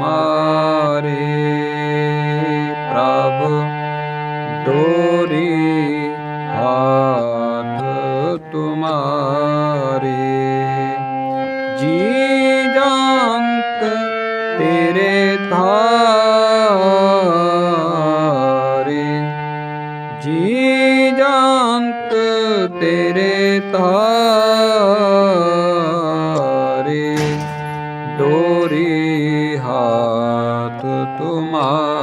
ਮਾਰੇ ਪ੍ਰਭ ਡੋਰੀ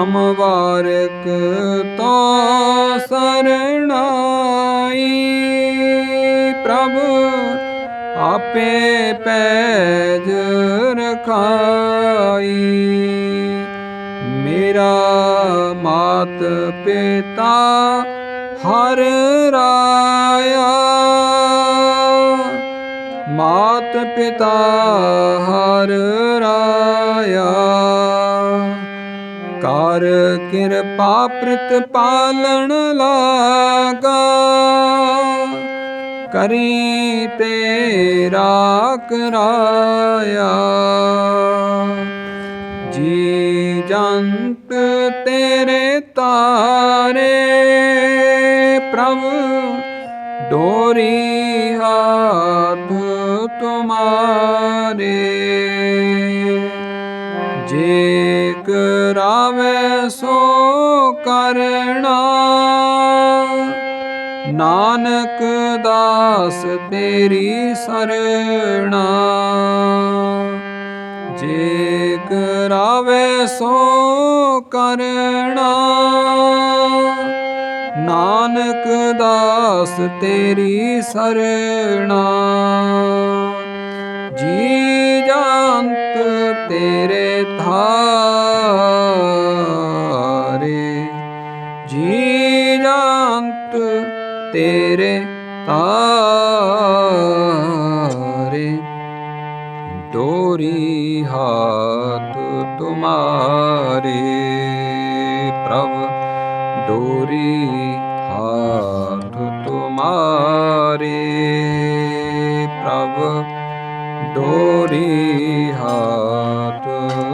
ਹਮ ਵਾਰਕ ਤੋ ਸਰਣਾਈ। ਪ੍ਰਭ ਆਪੇ ਪੈਜ ਰਖਾਈ। ਮੇਰਾ ਮਾਤ ਪਿਤਾ ਹਰ ਰਾਇਆ। ਮਾਤ ਪਿਤਾ ਹਰ ਰਾਇਆ। ਕਰ ਕਿਰਪਾ ਪ੍ਰਿਤ ਪਾਲਣ ਲਾਗਾ। ਕਰੀ ਤੇਰਾ ਕਰਾਇਆ। ਜੀ ਜੰਤ ਤੇਰੇ ਤਾਰੇ, ਪ੍ਰਭ ਡੋਰੀ ਹਾਥ ਤੁਮਾਰੇ। ਜੇ ਕਰਾਵੇ ਸੋ ਕਰਣਾ। ਨਾਨਕ ਦਾਸ ਤੇਰੀ ਸਰਣਾ। ਜੇ ਕਰਾਵੇ ਸੋ ਕਰਣਾ। ਨਾਨਕ ਦਾਸ ਤੇਰੀ ਸਰਣਾ। ਜੀ ਤੇਰੇ ਧਾਰੇ ਜੀ ਜੰਤ ਤੇਰੇ ਤਾਰੇ। ਡੋਰੀ ਹਾਥ ਤੁਮਾਰੇ, ਪ੍ਰਭ, ਡੋਰੀ ਹਾਥ ਤੁਮਾਰੇ, ਪ੍ਰਭ, ਡੋਰੀ ਹਾਥ